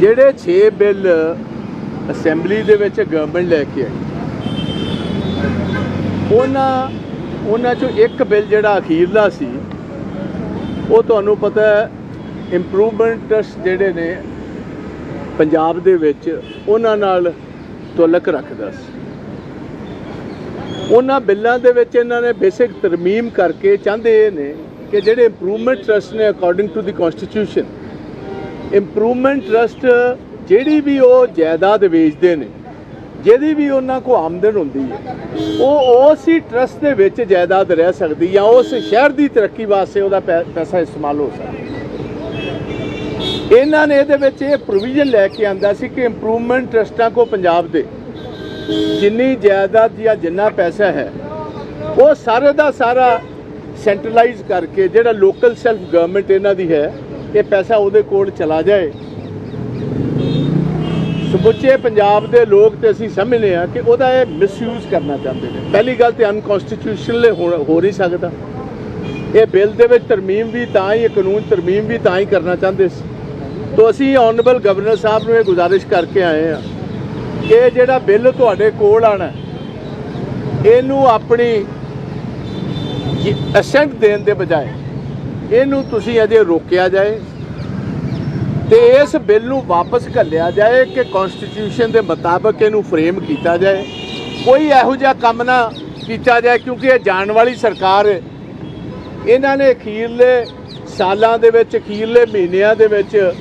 ਜਿਹੜੇ 6 bill assembly ਦੇ ਵਿੱਚ ਗਵਰਨਮੈਂਟ ਲੈ ਕੇ ਆਈ, ਉਹਨਾਂ ਉਹਨਾਂ ਚੋਂ ਇੱਕ ਬਿੱਲ ਜਿਹੜਾ ਅਖੀਰਲਾ ਸੀ, ਉਹ ਤੁਹਾਨੂੰ ਪਤਾ ਹੈ ਇੰਪਰੂਵਮੈਂਟ ਟਰਸਟ ਜਿਹੜੇ ਨੇ, ਪੰਜਾਬ ਦੇ ਵਿੱਚ ਉਹਨਾਂ ਨਾਲ ਤੁਲਕ ਰੱਖਦਾ ਸੀ। ਉਹਨਾਂ ਬਿੱਲਾਂ ਦੇ ਵਿੱਚ ਇਹਨਾਂ ਨੇ ਬੇਸਿਕ ਤਰਮੀਮ ਕਰਕੇ ਚਾਹੁੰਦੇ ਇਹ ਨੇ ਕਿ ਜਿਹੜੇ ਇੰਪਰੂਵਮੈਂਟ ਟਰਸਟ ਨੇ according to the constitution improvement trust ਜਿਹੜੀ ਵੀ ਉਹ ਜਾਇਦਾਦ ਵੇਚਦੇ ਨੇ, ਜਿਹਦੀ ਵੀ ਉਹਨਾਂ ਕੋ ਆਮਦਨ ਹੁੰਦੀ ਹੈ, ਉਹ ਉਸ ਹੀ ਟਰਸਟ ਦੇ ਵਿੱਚ ਜਾਇਦਾਦ ਰਹਿ ਸਕਦੀ ਜਾਂ ਉਸ ਸ਼ਹਿਰ ਦੀ ਤਰੱਕੀ ਵਾਸਤੇ ਉਹਦਾ ਪੈ- ਪੈਸਾ ਇਸਤੇਮਾਲ ਹੋ ਸਕਦਾ। ਇਹਨਾਂ ਨੇ ਇਹਦੇ ਵਿੱਚ ਇਹ ਪ੍ਰੋਵੀਜ਼ਨ ਲੈ ਕੇ ਆਂਦਾ ਸੀ ਕਿ ਇੰਪਰੂਵਮੈਂਟ ਟਰਸਟਾਂ ਕੋ ਪੰਜਾਬ ਦੇ ਜਿੰਨੀ ਜਾਇਦਾਦ ਜਾਂ ਜਿੰਨਾ ਪੈਸਾ ਹੈ, ਉਹ ਸਾਰੇ ਦਾ ਸਾਰਾ ਸੈਂਟਰਲਾਈਜ਼ ਕਰਕੇ ਜਿਹੜਾ ਲੋਕਲ ਸੈਲਫ ਗਵਰਨਮੈਂਟ ਇਹਨਾਂ ਦੀ ਹੈ ਇਹ ਪੈਸਾ ਉਹਦੇ ਕੋਲ ਚਲਾ ਜਾਏ। ਸਮੁੱਚੇ ਪੰਜਾਬ ਦੇ ਲੋਕ ਤੇ ਅਸੀਂ ਸਮਝਦੇ ਹਾਂ ਕਿ ਉਹਦਾ ਇਹ ਮਿਸਯੂਜ਼ ਕਰਨਾ ਚਾਹੁੰਦੇ ਨੇ। ਪਹਿਲੀ ਗੱਲ ਤੇ ਅਨਕਨਸਟੀਟਿਊਸ਼ਨਲ ਹੋ ਨਹੀਂ ਸਕਦਾ। ਇਹ ਬਿੱਲ ਦੇ ਵਿੱਚ ਤਰਮੀਮ ਵੀ ਤਾਂ ਹੀ, ਇਹ ਕਾਨੂੰਨ ਤਰਮੀਮ ਵੀ ਤਾਂ ਹੀ ਕਰਨਾ ਚਾਹੁੰਦੇ ਸੀ। ਤੋਂ ਅਸੀਂ ਆਨਰੇਬਲ ਗਵਰਨਰ ਸਾਹਿਬ ਨੂੰ ਇਹ ਗੁਜ਼ਾਰਿਸ਼ ਕਰਕੇ ਆਏ ਹਾਂ ਕਿ ਇਹ ਜਿਹੜਾ ਬਿੱਲ ਤੁਹਾਡੇ ਕੋਲ ਆਣਾ ਇਹਨੂੰ ਆਪਣੀ ਅਸੈਂਟ ਦੇਣ ਦੇ ਬਜਾਏ ਇਹਨੂੰ ਤੁਸੀਂ ਅਜੇ ਰੋਕਿਆ ਜਾਏ ਤੇ ਇਸ ਬਿੱਲ ਨੂੰ ਵਾਪਸ ਘੱਲਿਆ ਜਾਏ ਕਿ ਕਨਸਟੀਟਿਊਸ਼ਨ ਦੇ ਮੁਤਾਬਕ ਇਹਨੂੰ ਫਰੇਮ ਕੀਤਾ ਜਾਏ। ਕੋਈ ਇਹੋ ਜਿਹਾ ਕੰਮ ਨਾ ਕੀਤਾ ਜਾਏ ਕਿਉਂਕਿ ਇਹ ਜਾਣ ਵਾਲੀ ਸਰਕਾਰ ਹੈ। ਇਹਨਾਂ ਨੇ ਅਖੀਰਲੇ ਸਾਲਾਂ ਦੇ ਵਿੱਚ, ਅਖੀਰਲੇ ਮਹੀਨਿਆਂ ਦੇ ਵਿੱਚ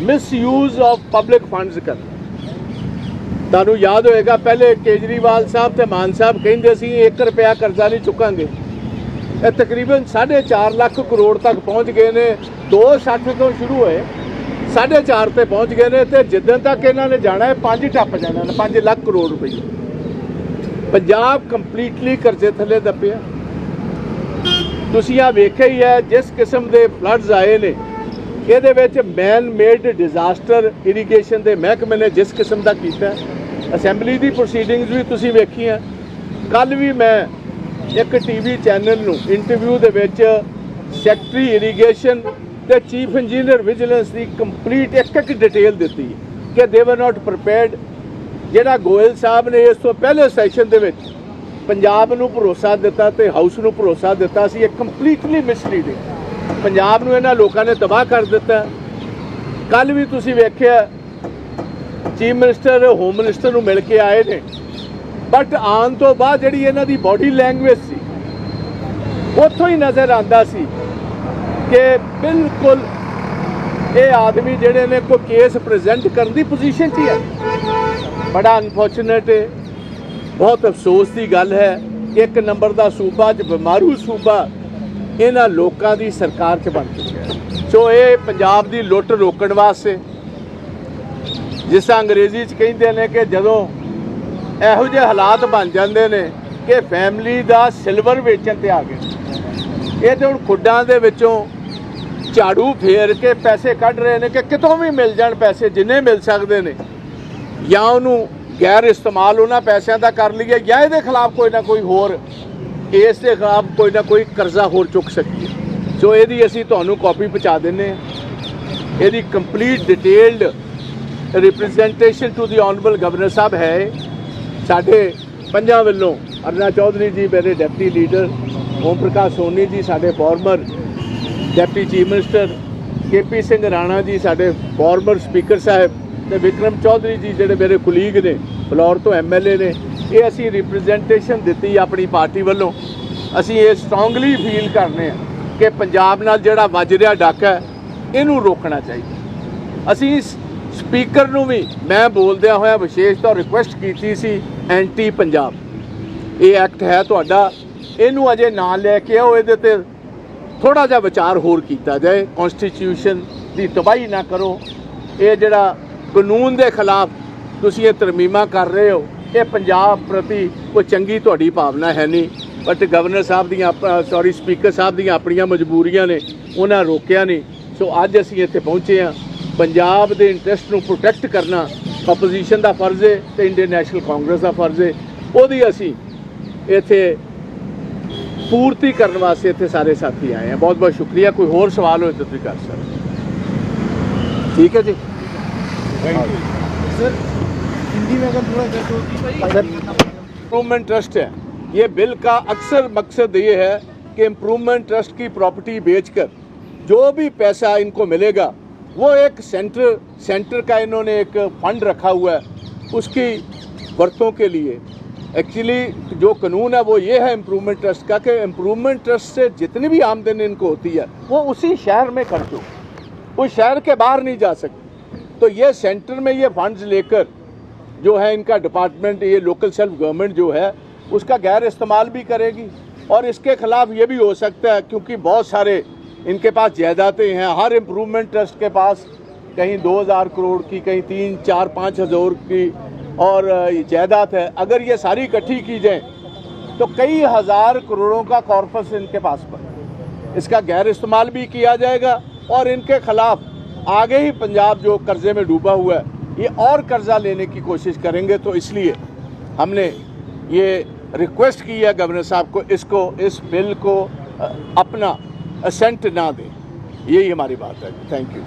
ਮਿਸਯੂਜ਼ ਆਫ ਪਬਲਿਕ ਫੰਡਸ ਕਰ ਤੁਹਾਨੂੰ ਯਾਦ ਹੋਏਗਾ, ਪਹਿਲੇ ਕੇਜਰੀਵਾਲ ਸਾਹਿਬ ਤੇ ਮਾਨ ਸਾਹਿਬ ਕਹਿੰਦੇ ਸੀ 1 ਰੁਪਿਆ ਕਰਜ਼ਾ ਨਹੀਂ ਚੁੱਕਾਂਗੇ। ਇਹ ਤਕਰੀਬਨ 4.5 ਲੱਖ ਕਰੋੜ ਤੱਕ ਪਹੁੰਚ ਗਏ ਨੇ। 260 ਤੋਂ ਸ਼ੁਰੂ ਹੋਏ। 4.5 ਤੇ ਪਹੁੰਚ ਗਏ ਨੇ ਤੇ ਜਿੱਦਣ ਤੱਕ ਇਹਨਾਂ ਨੇ ਜਾਣਾ ਹੈ 5 ਟੱਪ ਜਾਣਾ ਨੇ 5 ਲੱਖ ਕਰੋੜ ਰੁਪਏ। ਪੰਜਾਬ ਕੰਪਲੀਟਲੀ ਕਰਜ਼ੇ ਥੱਲੇ ਦੱਬਿਆ। ਤੁਸੀਂ ਆ ਵੇਖਿਆ ਹੀ ਹੈ, ਜਿਸ ਕਿਸਮ ਦੇ ਫਲੱਡਸ ਆਏ ਨੇ, ਇਹਦੇ ਵਿੱਚ ਮੈਨ ਮੇਡ ਡਿਜ਼ਾਸਟਰ ਇਰੀਗੇਸ਼ਨ ਦੇ ਮਹਿਕਮੇ ਨੇ ਜਿਸ ਕਿਸਮ ਦਾ ਕੀਤਾ। ਅਸੈਂਬਲੀ ਦੀ ਪ੍ਰੋਸੀਡਿੰਗਸ ਵੀ ਤੁਸੀਂ ਵੇਖੀਆਂ। ਕੱਲ ਵੀ ਮੈਂ ਇੱਕ ਟੀਵੀ ਚੈਨਲ ਨੂੰ ਇੰਟਰਵਿਊ ਦੇ ਵਿੱਚ ਸੈਕਟਰੀ ਇਰੀਗੇਸ਼ਨ ਤੇ ਚੀਫ ਇੰਜੀਨੀਅਰ ਵਿਜੀਲੈਂਸ ਦੀ ਕੰਪਲੀਟ ਇੱਕ ਇੱਕ ਡਿਟੇਲ ਦਿੱਤੀ ਕਿ ਦੇ ਵਰ ਨਾਟ ਪ੍ਰੀਪੇਅਰਡ ਜਿਹੜਾ ਗੋਇਲ ਸਾਹਿਬ ਨੇ ਇਸ ਤੋਂ ਪਹਿਲੇ ਸੈਸ਼ਨ ਦੇ ਵਿੱਚ ਪੰਜਾਬ ਨੂੰ ਭਰੋਸਾ ਦਿੱਤਾ ਤੇ ਹਾਊਸ ਨੂੰ ਭਰੋਸਾ ਦਿੱਤਾ ਸੀ, ਇਹ ਕੰਪਲੀਟਲੀ ਮਿਸਲੀਡਿੰਗ ਪੰਜਾਬ ਨੂੰ ਇਹਨਾਂ ਲੋਕਾਂ ਨੇ ਤਬਾਹ ਕਰ ਦਿੱਤਾ। ਕੱਲ ਵੀ ਤੁਸੀਂ ਵੇਖਿਆ ਚੀਫ ਮਿਨਿਸਟਰ ਹੋਮ ਮਿਨਿਸਟਰ ਨੂੰ ਮਿਲ ਕੇ ਆਏ ਨੇ। ਬਟ ਆਉਣ ਤੋਂ ਬਾਅਦ ਜਿਹੜੀ ਇਹਨਾਂ ਦੀ ਬਾਡੀ ਲੈਂਗੁਏਜ ਸੀ, ਉੱਥੋਂ ਹੀ ਨਜ਼ਰ ਆਂਦਾ ਸੀ ਕਿ ਬਿਲਕੁਲ ਇਹ ਆਦਮੀ ਜਿਹੜੇ ਨੇ ਕੋਈ ਕੇਸ ਪ੍ਰੈਜ਼ੈਂਟ ਕਰਨ ਦੀ ਪੋਜੀਸ਼ਨ 'ਚ ਹੀ ਹੈ। ਬੜਾ ਅਨਫੋਰਚੂਨੇਟ ਹੈ। ਬਹੁਤ ਅਫਸੋਸ ਦੀ ਗੱਲ ਹੈ। ਇੱਕ ਨੰਬਰ ਦਾ ਸੂਬਾ ਜ ਬਿਮਾਰੂ ਸੂਬਾ ਇਹਨਾਂ ਲੋਕਾਂ ਦੀ ਸਰਕਾਰ 'ਚ ਬਣ ਚੁੱਕਿਆ ਹੈ। ਸੋ ਇਹ ਪੰਜਾਬ ਦੀ ਲੁੱਟ ਰੋਕਣ ਵਾਸਤੇ, ਜਿਸ ਤਰ੍ਹਾਂ ਅੰਗਰੇਜ਼ੀ 'ਚ ਕਹਿੰਦੇ ਨੇ ਕਿ ਜਦੋਂ ਇਹੋ ਜਿਹੇ ਹਾਲਾਤ ਬਣ ਜਾਂਦੇ ਨੇ ਕਿ ਫੈਮਿਲੀ ਦਾ ਸਿਲਵਰ ਵੇਚਣ ਤੇ ਆ ਗਏ। ਇਹ ਤੇ ਹੁਣ ਖੁੱਡਾਂ ਦੇ ਵਿੱਚੋਂ ਝਾੜੂ ਫੇਰ ਕੇ ਪੈਸੇ ਕੱਢ ਰਹੇ ਨੇ ਕਿ ਕਿਤੋਂ ਵੀ ਮਿਲ ਜਾਣ ਪੈਸੇ, ਜਿੰਨੇ ਮਿਲ ਸਕਦੇ ਨੇ। ਜਾਂ ਉਹਨੂੰ ਗੈਰ ਇਸਤੇਮਾਲ ਉਹਨਾਂ ਪੈਸਿਆਂ ਦਾ ਕਰ ਲਈਏ ਜਾਂ ਇਹਦੇ ਖਿਲਾਫ ਕੋਈ ਨਾ ਕੋਈ ਹੋਰ, ਇਸ ਦੇ ਖਿਲਾਫ ਕੋਈ ਨਾ ਕੋਈ ਕਰਜ਼ਾ ਹੋਰ ਚੁੱਕ ਸਕੀਏ। ਸੋ ਇਹਦੀ ਅਸੀਂ ਤੁਹਾਨੂੰ ਕਾਪੀ ਪਹੁੰਚਾ ਦਿੰਨੇ ਹਾਂ। ਇਹਦੀ complete detailed representation to the honourable governor ਸਾਹਿਬ ਹੈ ਸਾਡੇ ਪੰਜਾਂ ਵੱਲੋਂ ਅਰਨਾ ਚੌਧਰੀ ਜੀ, ਮੇਰੇ ਡਿਪਟੀ ਲੀਡਰ ਓਮ ਪ੍ਰਕਾਸ਼ ਸੋਨੀ ਜੀ, ਸਾਡੇ former deputy chief minister KP Singh Rana ji, ਸਾਡੇ ਫਾਰਮਰ ਸਪੀਕਰ ਸਾਹਿਬ ਤੇ ਵਿਕਰਮ ਚੌਧਰੀ ਜੀ, ਜਿਹੜੇ ਮੇਰੇ ਕੁਲੀਗ ਨੇ, ਫਲੋਰ ਤੋਂ ਐਮਐਲਏ ਨੇ, ਇਹ ਅਸੀਂ ਰਿਪਰੈਜ਼ੈਂਟੇਸ਼ਨ ਦਿੱਤੀ ਆਪਣੀ ਪਾਰਟੀ ਵੱਲੋਂ। ਅਸੀਂ ਇਹ ਸਟਰੋਂਗਲੀ ਫੀਲ ਕਰਨੇ ਆ ਕਿ ਪੰਜਾਬ ਨਾਲ ਜਿਹੜਾ ਵੱਜ ਰਿਹਾ ਡਾਕਾ ਹੈ, ਇਹਨੂੰ ਰੋਕਣਾ ਚਾਹੀਦਾ। ਅਸੀਂ ਸਪੀਕਰ ਨੂੰ ਵੀ ਮੈਂ ਬੋਲਦਿਆਂ ਹੋਇਆ ਵਿਸ਼ੇਸ਼ ਤੌਰ ਰਿਕੁਐਸਟ ਕੀਤੀ ਸੀ ਐਂਟੀ ਪੰਜਾਬ। ਇਹ ਐਕਟ ਹੈ ਤੁਹਾਡਾ। ਇਹਨੂੰ ਅਜੇ ਨਾ ਲੈ ਕੇ ਆਓ, ਇਹਦੇ ਤੇ ਥੋੜਾ ਜਿਹਾ ਵਿਚਾਰ ਹੋਰ ਕੀਤਾ ਜਾਏ। ਕਨਸਟੀਟਿਊਸ਼ਨ ਦੀ ਤਬਾਹੀ ਨਾ ਕਰੋ। ਇਹ ਜਿਹੜਾ ਕਾਨੂੰਨ ਦੇ ਖਿਲਾਫ ਤੁਸੀਂ ਇਹ ਤਰਮੀਮਾਂ ਕਰ ਰਹੇ ਹੋ, ਇਹ ਪੰਜਾਬ ਪ੍ਰਤੀ ਕੋਈ ਚੰਗੀ ਤੁਹਾਡੀ ਭਾਵਨਾ ਹੈ ਨਹੀਂ। ਬਟ ਗਵਰਨਰ ਸਾਹਿਬ ਦੀਆਂ ਸੌਰੀ ਸਪੀਕਰ ਸਾਹਿਬ ਦੀਆਂ ਆਪਣੀਆਂ ਮਜਬੂਰੀਆਂ ਨੇ, ਉਹਨਾਂ ਰੋਕਿਆ ਨਹੀਂ। ਸੋ ਅੱਜ ਅਸੀਂ ਇੱਥੇ ਪਹੁੰਚੇ ਹਾਂ। ਪੰਜਾਬ ਦੇ ਇੰਟਰਸਟ ਨੂੰ ਪ੍ਰੋਟੈਕਟ ਕਰਨਾ ਆਪੋਜੀਸ਼ਨ ਦਾ ਫਰਜ਼ ਹੈ ਤੇ ਇੰਡੀਅਨ ਨੈਸ਼ਨਲ ਕਾਂਗਰਸ ਦਾ ਫਰਜ਼ ਹੈ ਉਹਦੀ ਅਸੀਂ ਇੱਥੇ ਪੂਰਤੀ ਕਰਨ ਵਾਸਤੇ ਇੱਥੇ ਸਾਰੇ ਸਾਥੀ ਆਏ ਆ ਬਹੁਤ ਬਹੁਤ ਸ਼ੁਕਰੀਆ ਕੋਈ ਹੋਰ ਸਵਾਲ ਹੋਏ ਤਾਂ ਤੁਸੀਂ ਕਰ ਸਕਦੇ ਹੋ। ਠੀਕ ਹੈ ਜੀ सर हिंदी में अगर थोड़ा कर तो इम्प्रूवमेंट ट्रस्ट है ये बिल का अक्सर मकसद ये है कि इम्प्रूवमेंट ट्रस्ट की प्रॉपर्टी बेचकर जो भी पैसा इनको मिलेगा वो एक सेंटर सेंटर का इन्होंने एक फंड रखा हुआ है उसकी वर्तों के लिए। एक्चुअली जो कानून है वो ये है इम्प्रूवमेंट ट्रस्ट का कि इम्प्रूवमेंट ट्रस्ट से जितनी भी आमदनी इनको होती है, वो उसी शहर में खर्च हो वो शहर के बाहर नहीं जा सकती। तो ये सेंटर में ये फंड्स लेकर जो है इनका डिपार्टमेंट ये लोकल सेल्फ गवर्नमेंट जो है, उसका गैर इस्तेमाल भी करेगी। और इसके खिलाफ ये भी हो सकता है, क्योंकि बहुत सारे इनके पास जायदादें हैं। हर इम्प्रूवमेंट ट्रस्ट के पास कहीं 2000 करोड़ की, कहीं तीन, चार, पाँच हज़ार की और जायदाद है। अगर ये सारी इकट्ठी की जाए तो कई हज़ार करोड़ों का कॉर्पस इनके पास पर। इसका गैर इस्तेमाल भी किया जाएगा और इनके खिलाफ आगे ही पंजाब जो कर्जे में डूबा हुआ है, ये और कर्जा लेने की कोशिश करेंगे। तो इसलिए हमने ये रिक्वेस्ट की है गवर्नर साहब को, इसको, इस बिल को अपना असेंट ना दें यही हमारी बात है थैंक यू